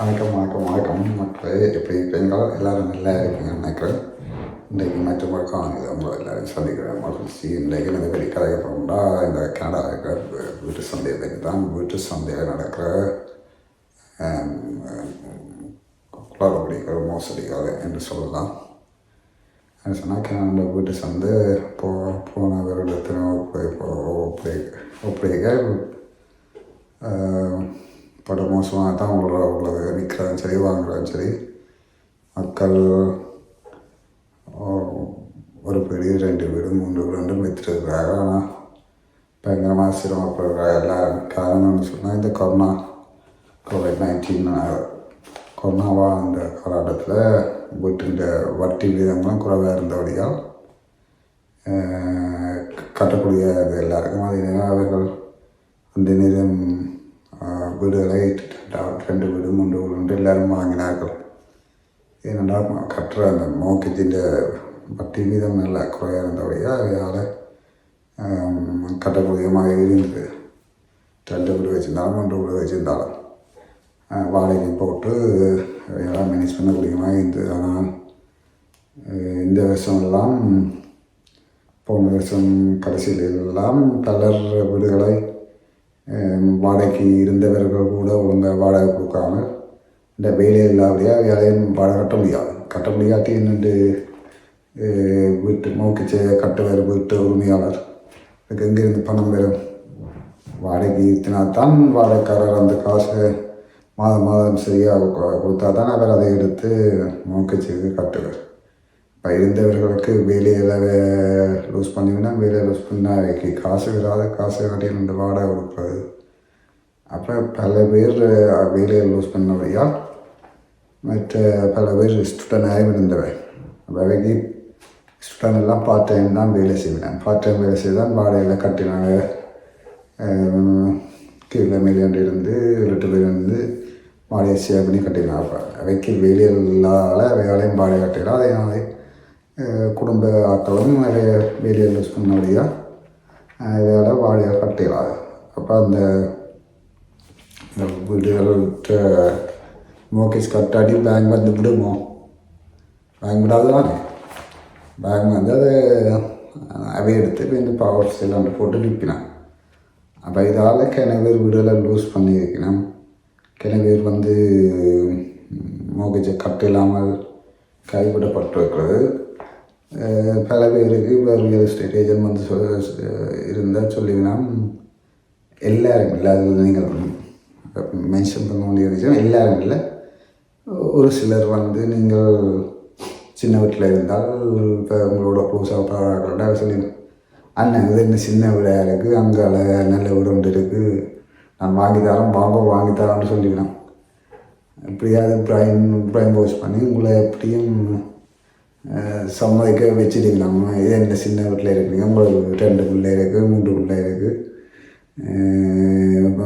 வணக்கம் வணக்கம் வணக்கம். மக்களே எப்படி இருக்கீங்களோ எல்லோரும் நல்லா இருப்பீங்க நினைக்கிறேன். இன்றைக்கு மற்ற பக்கம் உங்களை எல்லாரும் சந்திக்கிறேன். மகிழ்ச்சி இன்றைக்கு நம்ம வெளி கலைய போகணும்னா இந்த கனடா இருக்கிற வீட்டு சந்தையை தான் வீட்டு சந்தையில் நடக்கிற குளறுபடிகள் மோசடிகள் என்று சொல்லலாம். சொன்னால் கனடா வீட்டு சந்தை போ போன வருடத்தின ஒப்படை ஒப்படை ஒப்படைக்க பட மோசமாக தான் உள்ள உள்ளது. விற்கிறதும் சரி வாங்குறதும் சரி. மக்கள் ஒரு வீடு ரெண்டு வீடு மூன்று வீடு விற்றுருக்குறாங்க ஆனால் பயங்கரமாக சிரமப்படுறாங்க எல்லாம் காரணம்னு சொன்னால் இந்த கொரோனா கோவிட் நைன்டீன் கொரோனாவாக அந்த காலகட்டத்தில் வீட்டுன்ற வட்டி விகிதங்களும் குறைவாக இருந்தபடியால் கட்டக்கூடிய அது எல்லாருக்கும். அதே நேரம் அவர்கள் அந்த நேரம் வீடுகளை ரெண்டு- வீடு மூன்று வீடு எல்லாரும் வாங்கினார்கள். ஏனென்றால் கட்டுற அந்த மோக்கத்தின் வட்டி வீதம் நல்லா குறையாக இருந்தபடியாக அவையால் கட்டக்கூடியமாக இருந்தது. ரெண்டு வீடு வச்சுருந்தாலும் மூன்று வீடு வச்சுருந்தாலும். வாடகை போட்டு எல்லாம் மேனேஜ் பண்ணக்கூடியமாக இருந்தது ஆனால் இந்த வருஷம் எல்லாம் போன வருஷம் கடைசியில் எல்லாம் பலர் வீடுகளை வாடகைக்கு இருந்தவர்கள் கூட ஒழுங்காக வாடகை கொடுக்காம இந்த வேலை இல்லாதபடியாக வேலையும் வாடகை கட்ட முடியாது. கட்ட முடியாட்டி என்னென்று வீட்டு மோக்கிச்ச கட்டுவர் வீட்டு உரிமையாளர். இதுக்கு எங்கேருந்து பணம் வரும்? வாடகை தான் வாடகைக்காரர் அந்த காசை மாதம் மாதம் சரியாக கொடுத்தா தான் அவர் அதை எடுத்து மோக்கிச்சுக்கு கட்டுவார். இருந்தவர்களுக்கு வேலையில் லூஸ் பண்ணிங்கன்னா வேலையை லூஸ் பண்ணால் அவைக்கு காசு இல்லாத காசு காட்டி இந்த வாடகை கொடுக்குறது அப்போ பல பேர் வேலையை லூஸ் பண்ணவையா மற்ற பல பேர் ஸ்டூடெண்ட் இருந்தவன் அப்போ அவைக்கு ஸ்டூடெண்ட் எல்லாம் பார்ட் டைம் தான் வேலை செய்வேன். பார்ட் டைம் வேலை செய்து தான் வாடகையில் கட்டினாங்க. கீழே மேலேண்டு இருந்து ரெண்டு பேர் இருந்து வாடகை சேவ் பண்ணி கட்டினாங்க. அப்போ அவைக்கு வேலையில் இல்லாத வேலையும் வாடகை கட்டினா அதே நாளை குடும்ப ஆட்களும் நிறைய வேலையை யூஸ் பண்ணபடியாக வேலை வாழையாக கட்டிடலாம் அப்போ அந்த வீடுகள்கிட்ட மோகேஷ் கட்டாடி பேங்க் வந்து விடுமோ? பேங்க் விடாது தானே பேங்க் வந்து அதை அவை எடுத்து இந்த பவர் சிலிண்டர் போட்டு விற்பினான் அப்போ இதால் கிணவர் வீடுகளை லூஸ் பண்ணி கிணறு பேர் வந்து மோகேஜை கட்டு இல்லாமல் கைவிடப்பட்டிருக்கிறது. இருக்கிறது பல பேருக்கு இப்போ ரியல் எஸ்டேட் ஏஜென்ட் வந்து சொல் இருந்தால் சொல்லிங்கன்னா எல்லாரும் இல்லை. அது நீங்கள் மென்ஷன் பண்ண வேண்டிய விஷயம். எல்லாரும் இல்லை. ஒரு சிலர் வந்து நீங்கள் சின்ன வீட்டில் இருந்தால் இப்போ உங்களோட க்ளோஸாக பழகிறோட சொல்லி அண்ணன் இது என்ன சின்ன வீடாக இருக்குது அங்கே நல்ல வீடு ஒன்று இருக்குது நான் வாங்கி தரேன் வாங்க வாங்கி தரோம்னு சொல்லிக்கலாம் எப்படியாவது ப்ரைம் ப்ரைம் வாஷ் பண்ணி உங்களை எப்படியும் சம்மதிக்க வச்சுருக்கலாம் இது என்ன சின்ன வீட்டில் இருக்கிறீங்க உங்களுக்கு ரெண்டு பிள்ளை இருக்குது மூன்று பிள்ளை இருக்குது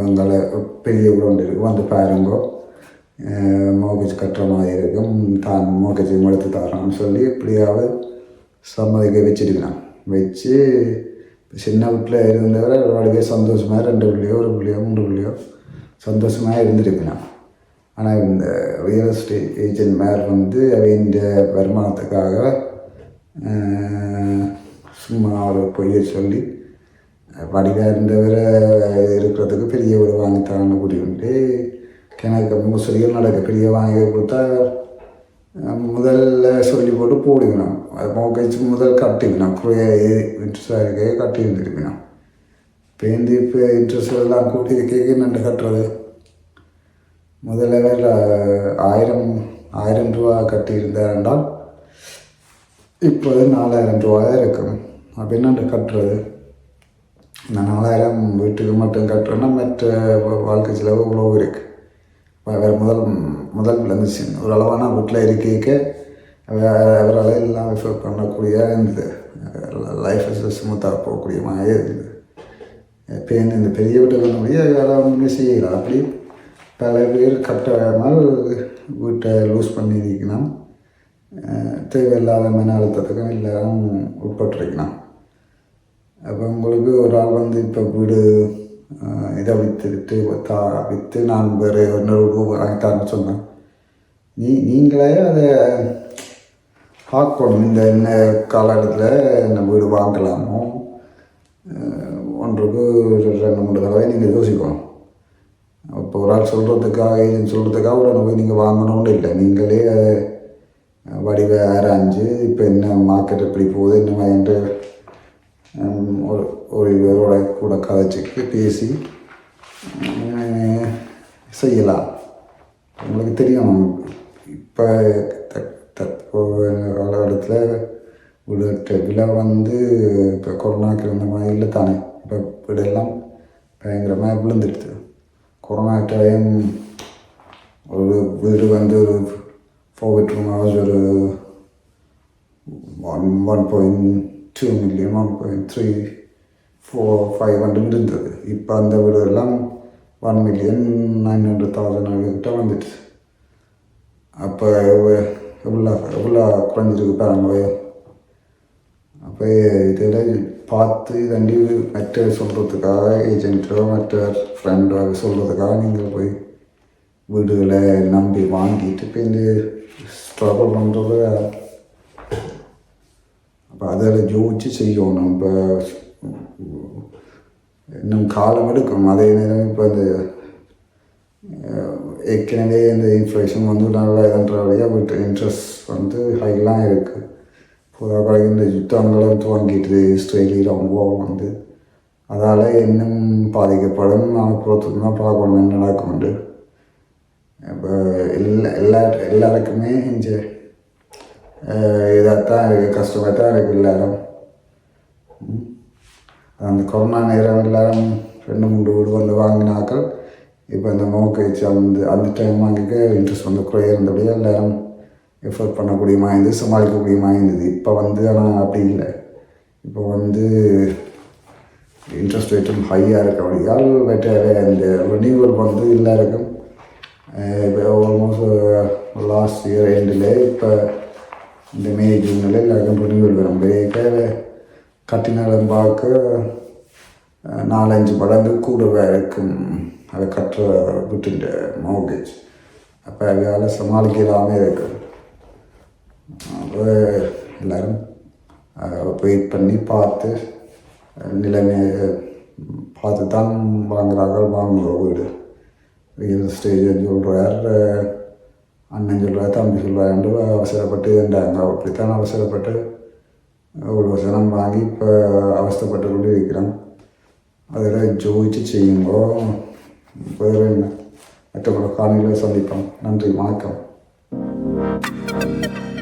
உங்களை பெரிய குரௌண்ட் இருக்குது வந்து பாருங்கோ. மோகேஜ் கட்டுற மாதிரி இருக்கும் தான் மோகேஜ் எடுத்து தரோம்னு சொல்லி எப்படியாவது சம்மதிக்க வச்சுருக்கலாம் வச்சு சின்ன வீட்டில் இருந்தவரை வாழ்க்கை சந்தோஷமாக ரெண்டு பிள்ளையோ ஒரு பிள்ளையோ மூன்று பிள்ளையோ சந்தோஷமாக இருந்திருக்கலாம் ஆனால் இந்த ரியல் எஸ்டேட் ஏஜென்ட் மேல் வந்து அவங்க வருமானத்துக்காக சும்மா ஒரு பொய்யை சொல்லி வடிவாக இருந்தவரை இருக்கிறதுக்கு பெரிய ஒரு வாங்கித்தான்னு கூட்டிக்கிட்டு கிணக்கு முசலிகள் நடக்க பெரிய வாங்கி கொடுத்தா முதல்ல சொல்லி போட்டு போடுவினோம். அது மோக்கச்சு முதல் கட்டிவினோம். குறைய இன்ட்ரெஸ்டாக இருக்க கட்டி இருந்துருக்கணும் பேருந்து இப்போ இன்ட்ரெஸ்ட் எல்லாம் கூட்டி கேட்க நண்டு கட்டுறது? முதலவர் ஆயிரம் ஆயிரம் ரூபா கட்டியிருந்தார் என்றால் இப்போது நாலாயிரம் ரூபாயாக இருக்கும். அப்படின்னு கட்டுறது? இந்த நாலாயிரம் வீட்டுக்கு மட்டும் கட்டுறோன்னா மற்ற வாழ்க்கை செலவு இவ்வளோ இருக்குது வேறு முதல் முதல் இருந்துச்சு ஓரளவான வீட்டில் இருக்க அவரால் எல்லாம் எஃபோர்ட் பண்ணக்கூடிய இருந்தது லைஃப் ஸ்மூத்தாக போகக்கூடிய மாதிரி இருந்தது. எப்பயும் இந்த பெரிய வீட்டுக்கு முடியாது வேலை ஒன்றுமே செய்யலை. அப்படி பல பேர் கட்டாமல் வீட்டை லூஸ் பண்ணி தேவையில்லாத மன அழுத்தத்துக்கும் எல்லாரும் உட்பட்டிருக்கணும் அப்போ உங்களுக்கு ஒரு ஆள் வந்து இப்போ வீடு இதை விற்றுட்டு தா விற்று நான் வேறு இன்னொரு ரூபா வாங்கித்தான்னு சொன்னேன். நீ நீங்களே அதை பார்க்கணும் இந்த என்ன காலகட்டத்தில் நம்ம வீடு வாங்கலாமோ? ஒன்றுக்கு ரெண்டு மூணு தடவை நீங்கள் யோசிக்கணும். இப்போ ஒரு ஆள் சொல்கிறதுக்காக ஏஜென்ட் சொல்கிறதுக்காக உடனே போய் நீங்கள் வாங்கணும்னு இல்லை. நீங்களே வடிவ ஆராய்ஞ்சு இப்போ என்ன மார்க்கெட் எப்படி போகுது என்ன மாதிரி ஒரு ஒரு இவரோட கூட கதைச்சிக்கு பேசி செய்யலாம். உங்களுக்கு தெரியும் இப்போ தற்போது காலகட்டத்தில் வீடு விலை வந்து இப்போ கொரோனாக்கு இருந்த மாதிரி இல்லை தானே இப்போ வீடெல்லாம் பயங்கரமாக விழுந்துடுது கொரோனா டைம் ஒரு வீடு வந்து ஒரு ஃபோர் பெட்ரூம் ஹவுஸ் ஒரு one one point two million one point three four five hundred இருந்தது இப்போ அந்த வீடு எல்லாம் one million nine hundred thousand கிட்ட வந்துடுச்சு அப்போ எவ்வளோ எவ்வளோ குறைஞ்சிருக்கு பாருங்க அப்போ இதில் பார்த்து தண்டி மற்ற சொல்கிறதுக்காக ஏஜென்ட்டோ மற்ற ஃப்ரெண்டோ சொல்கிறதுக்காக நீங்கள் போய் வீடுகளை நம்பி வாங்கிட்டு இப்போ இந்த ஸ்ட்ரகிள் பண்ணுறது அப்போ அதில் ஜோதிச்சு செய்யணும். இப்போ இன்னும் காலம் எடுக்கும். அதே நேரம் இப்போ இந்த ஏற்கனவே இந்த இன்ஃப்ளேஷன் வந்து நல்லா இதுன்ற வழியாக இன்ட்ரெஸ்ட் வந்து ஹைலாம் இருக்குது பொதுவாக இந்த யுத்தங்களும் துவங்கிட்டு இஸ்ரேலி ரொம்ப வந்து அதால் இன்னும் பாதிக்கப்படும். நான் பொறுத்து தான் பார்க்கணும் என்ன நடக்கும்ண்டு இப்போ எல்லா எல்லா எல்லாருக்குமே இந்த இதாகத்தான் இருக்குது கஷ்டமாக தான் இருக்குது எல்லாரும். அந்த கொரோனா நேரம் எல்லாரும் ரெண்டு மூன்று வீடு வந்து வாங்கினாக்கள். இப்போ இந்த மோக்கேஜ் அந்த அந்த டைம் வாங்கிக்க இன்ட்ரெஸ்ட் வந்து குறைய இருந்தபடியே எல்லாரும் எஃபர்ட் பண்ணக்கூடியமா இருந்தது சமாளிக்கக்கூடியமா இருந்தது இப்போ வந்து ஆனால் அப்படி இல்லை. இப்போ வந்து இன்ட்ரெஸ்ட் ரேட்டும் ஹையாக இருக்கபடியால் வெட்ட இந்த ரினியூவல் வந்து எல்லாருக்கும் இப்போ ஆல்மோஸ்ட் லாஸ்ட் இயர் எண்டில் இப்போ இந்த மே ஜூனில் எல்லாருக்கும் ரினியூவல் வரும். பிரேக்க கட்டினாலும் பார்க்க நாலஞ்சு மடங்கு கூடவே இருக்கும். அதை கட்டுற விட்டுட்டு மோகேஜ் அப்போ அதால் சமாளிக்கலாமே இருக்கும். எல்லோரும் வெயிட் பண்ணி பார்த்து நிலைமை நிலைமையை பார்த்து தான் வாங்குறாங்க வாங்குவோம் வீடு ரியல் ஸ்டேஜ்னு சொல்கிறார் அண்ணன் சொல்கிறார் தம்பி சொல்கிறாரு அவசரப்பட்டு இருந்தாங்க. அப்படித்தான் அவசரப்பட்டு ஒரு வசனம் வாங்கி இப்போ அவசரப்பட்டு கொண்டு இருக்கிறோம் அதில் ஜோதிச்சு செய்யுங்கோ. வேறு என்ன? மற்றவங்களோட காணிகளை சந்திப்போம். நன்றி வணக்கம்.